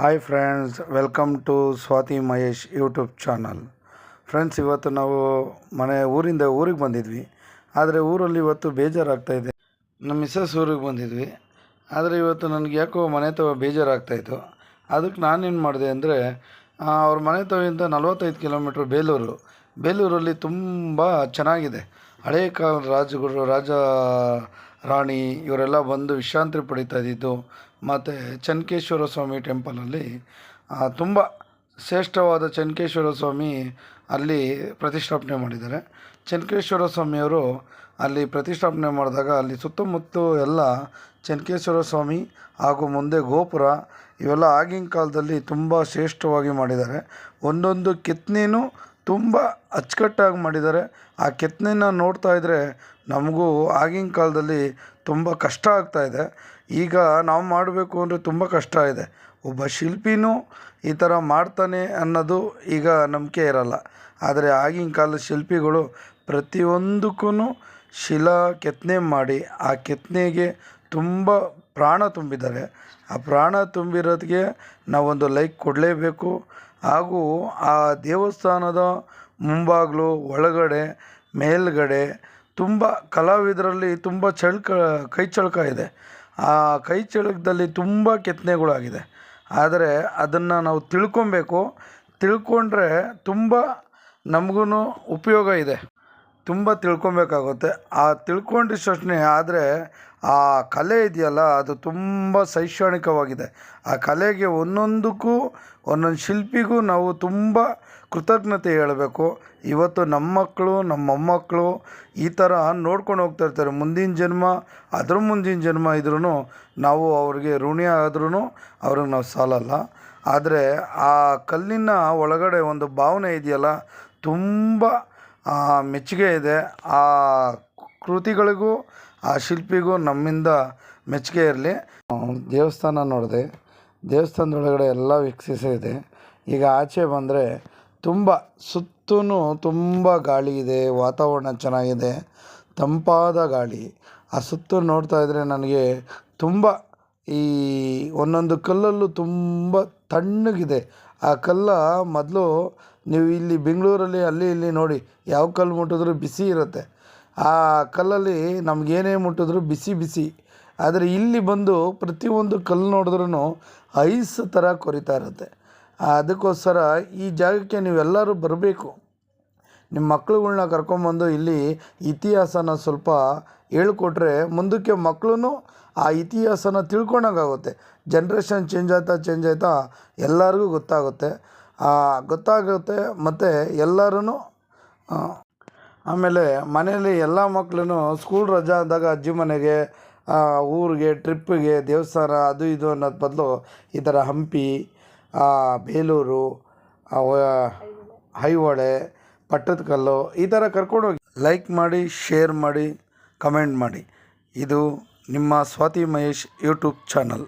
Hi friends welcome to Swathi Mahesh YouTube channel friends ಇವತ್ತು ನಾವು ಮನೆ ಊರಿಂದ ಊರಿಗೆ ಬಂದಿದ್ವಿ. ಆದರೆ ಊರಲ್ಲಿ ಇವತ್ತು ಬೇಜಾರಾಗ್ತಾಯಿದೆ ನಮ್ಮ ಮಿಸ್ಸಸ್ ಊರಿಗೆ ಬಂದಿದ್ವಿ. ಆದರೆ ಇವತ್ತು ನನಗೆ ಯಾಕೋ ಮನೆ ತವ ಬೇಜಾರಾಗ್ತಾಯಿತ್ತು ಅದಕ್ಕೆ ನಾನೇನು ಮಾಡಿದೆ ಅಂದರೆ ಅವ್ರ ಮನೆ ತವಿಂದ ನಲವತ್ತೈದು ಕಿಲೋಮೀಟ್ರ್ ಬೇಲೂರು. ಬೇಲೂರಲ್ಲಿ ತುಂಬ ಚೆನ್ನಾಗಿದೆ. ಹಳೆಯ ಕಾಲ ರಾಜಗುರು, ರಾಜ ರಾಣಿ ಇವರೆಲ್ಲ ಬಂದು ವಿಶ್ರಾಂತಿ ಪಡಿತಾ ಇದ್ದಿದ್ದು, ಮತ್ತು ಚನ್ಕೇಶ್ವರ ಸ್ವಾಮಿ ಟೆಂಪಲಲ್ಲಿ ತುಂಬ ಶ್ರೇಷ್ಠವಾದ ಚನ್ಕೇಶ್ವರ ಸ್ವಾಮಿ ಅಲ್ಲಿ ಪ್ರತಿಷ್ಠಾಪನೆ ಮಾಡಿದ್ದಾರೆ. ಚನ್ಕೇಶ್ವರ ಸ್ವಾಮಿಯವರು ಅಲ್ಲಿ ಪ್ರತಿಷ್ಠಾಪನೆ ಮಾಡಿದಾಗ ಅಲ್ಲಿ ಸುತ್ತಮುತ್ತ ಎಲ್ಲ ಚನ್ಕೇಶ್ವರ ಸ್ವಾಮಿ ಹಾಗೂ ಮುಂದೆ ಗೋಪುರ ಇವೆಲ್ಲ ಆಗಿನ ಕಾಲದಲ್ಲಿ ತುಂಬ ಶ್ರೇಷ್ಠವಾಗಿ ಮಾಡಿದ್ದಾರೆ. ಒಂದೊಂದು ಕೆತ್ತನೆನೂ ತುಂಬ ಅಚ್ಚುಕಟ್ಟಾಗಿ ಮಾಡಿದ್ದಾರೆ. ಆ ಕೆತ್ತನೆನ ನೋಡ್ತಾ ಇದ್ದರೆ ನಮಗೂ ಆಗಿನ ಕಾಲದಲ್ಲಿ ತುಂಬ ಕಷ್ಟ ಆಗ್ತಾಯಿದೆ ಈಗ ನಾವು ಮಾಡಬೇಕು ಅಂದರೆ ತುಂಬ ಕಷ್ಟ ಇದೆ. ಒಬ್ಬ ಶಿಲ್ಪಿನೂ ಈ ಥರ ಮಾಡ್ತಾನೆ ಅನ್ನೋದು ಈಗ ನಂಬಿಕೆ ಇರಲ್ಲ. ಆದರೆ ಆಗಿನ ಕಾಲದ ಶಿಲ್ಪಿಗಳು ಪ್ರತಿಯೊಂದಕ್ಕೂ ಶಿಲಾ ಕೆತ್ತನೆ ಮಾಡಿ ಆ ಕೆತ್ತನೆಗೆ ತುಂಬ ಪ್ರಾಣ ತುಂಬಿದ್ದಾರೆ. ಆ ಪ್ರಾಣ ತುಂಬಿರೋದಕ್ಕೆ ನಾವೊಂದು ಲೈಕ್ ಕೊಡಲೇಬೇಕು. ಹಾಗೂ ಆ ದೇವಸ್ಥಾನದ ಮುಂಬಾಗಿಲು ಒಳಗಡೆ, ಮೇಲ್ಗಡೆ ತುಂಬ ಕಲಾವಿದರಲ್ಲಿ ತುಂಬ ಚಳಕ ಕೈ ಚಳಕ ಇದೆ. ಆ ಕೈ ಚಳಕದಲ್ಲಿ ತುಂಬ ಕೆತ್ತನೆಗಳಾಗಿದೆ. ಆದರೆ ಅದನ್ನು ನಾವು ತಿಳ್ಕೊಬೇಕು. ತಿಳ್ಕೊಂಡ್ರೆ ತುಂಬ ನಮಗೂ ಉಪಯೋಗ ಇದೆ. ತುಂಬ ತಿಳ್ಕೊಬೇಕಾಗುತ್ತೆ. ಆ ತಿಳ್ಕೊಂಡಿಷ್ಟೇ ಆದರೆ ಆ ಕಲೆ ಇದೆಯಲ್ಲ, ಅದು ತುಂಬ ಶೈಕ್ಷಣಿಕವಾಗಿದೆ. ಆ ಕಲೆಗೆ ಒಂದೊಂದಕ್ಕೂ, ಒಂದೊಂದು ಶಿಲ್ಪಿಗೂ ನಾವು ತುಂಬ ಕೃತಜ್ಞತೆ ಹೇಳಬೇಕು. ಇವತ್ತು ನಮ್ಮ ಮಕ್ಕಳು, ನಮ್ಮ ಮೊಮ್ಮಕ್ಕಳು ಈ ಥರ ನೋಡ್ಕೊಂಡು ಹೋಗ್ತಾ ಇರ್ತಾರೆ. ಮುಂದಿನ ಜನ್ಮ, ಅದ್ರ ಮುಂದಿನ ಜನ್ಮ ಇದ್ರೂ ನಾವು ಅವ್ರಿಗೆ ಋಣಿ ಆದ್ರೂ ಅವ್ರಿಗೆ ನಾವು ಸಾಲಲ್ಲ. ಆದರೆ ಆ ಕಲ್ಲಿನ ಒಳಗಡೆ ಒಂದು ಭಾವನೆ ಇದೆಯಲ್ಲ, ತುಂಬ ಮೆಚ್ಚುಗೆ ಇದೆ. ಆ ಕೃತಿಗಳಿಗೂ, ಆ ಶಿಲ್ಪಿಗೂ ನಮ್ಮಿಂದ ಮೆಚ್ಚುಗೆ ಇರಲಿ. ದೇವಸ್ಥಾನ ನೋಡಿದೆ. ದೇವಸ್ಥಾನದೊಳಗಡೆ ಎಲ್ಲ ವೀಕ್ಷಿಸಿದೆ ಈಗ ಆಚೆ ಬಂದರೆ ತುಂಬ ಸುತ್ತೂ ತುಂಬ ಗಾಳಿ ಇದೆ, ವಾತಾವರಣ ಚೆನ್ನಾಗಿದೆ, ತಂಪಾದ ಗಾಳಿ. ಆ ಸುತ್ತು ನೋಡ್ತಾ ಇದ್ದರೆ ನನಗೆ ತುಂಬ ಈ ಒಂದೊಂದು ಕಲ್ಲಲ್ಲೂ ತುಂಬ ತಣ್ಣಗಿದೆ. ಆ ಕಲ್ಲ ಮೊದಲು ನೀವು ಇಲ್ಲಿ ಬೆಂಗಳೂರಲ್ಲಿ, ಅಲ್ಲಿ ಇಲ್ಲಿ ನೋಡಿ ಯಾವ ಕಲ್ಲು ಮುಟ್ಟಿದ್ರೂ ಬಿಸಿ ಇರುತ್ತೆ. ಆ ಕಲ್ಲಲ್ಲಿ ನಮಗೇನೇ ಮುಟ್ಟಿದ್ರು ಬಿಸಿ ಬಿಸಿ. ಆದರೆ ಇಲ್ಲಿ ಬಂದು ಪ್ರತಿಯೊಂದು ಕಲ್ಲು ನೋಡಿದ್ರೂ ಐಸ್ ಥರ ಕೊರಿತಾ ಇರುತ್ತೆ. ಅದಕ್ಕೋಸ್ಕರ ಈ ಜಾಗಕ್ಕೆ ನೀವೆಲ್ಲರೂ ಬರಬೇಕು. ನಿಮ್ಮ ಮಕ್ಳುಗಳ್ನ ಕರ್ಕೊಂಬಂದು ಇಲ್ಲಿ ಇತಿಹಾಸನ ಸ್ವಲ್ಪ ಹೇಳ್ಕೊಟ್ರೆ ಮುಂದಕ್ಕೆ ಮಕ್ಳು ಆ ಇತಿಹಾಸನ ತಿಳ್ಕೊಂಡಂಗಾಗುತ್ತೆ. ಜನ್ರೇಷನ್ ಚೇಂಜ್ ಆಯ್ತಾ ಚೇಂಜ್ ಆಯ್ತಾ ಎಲ್ಲರಿಗೂ ಗೊತ್ತಾಗುತ್ತೆ. ಗೊತ್ತಾಗುತ್ತೆ ಮತ್ತು ಎಲ್ಲರೂ ಆಮೇಲೆ ಮನೆಯಲ್ಲಿ ಎಲ್ಲ ಮಕ್ಕಳೂ ಸ್ಕೂಲ್ ರಜೆ ಆದಾಗ ಅಜ್ಜಿ ಮನೆಗೆ ಊರಿಗೆ ಟ್ರಿಪ್ಪಿಗೆ ದೇವಸ್ಥಾನ ಅದು ಇದು ಅನ್ನೋದು ಬದಲು ಈ ಥರ ಹಂಪಿ ಬೇಲೂರು ಐಹೊಳೆ ಪಟ್ಟದಕಲ್ಲು ಈ ಥರ ಕರ್ಕೊಂಡೋಗಿ ಲೈಕ್ ಮಾಡಿ ಶೇರ್ ಮಾಡಿ ಕಮೆಂಟ್ ಮಾಡಿ. ಇದು ನಿಮ್ಮ ಸ್ವಾತಿ ಮಹೇಶ್ ಯೂಟ್ಯೂಬ್ ಚಾನಲ್.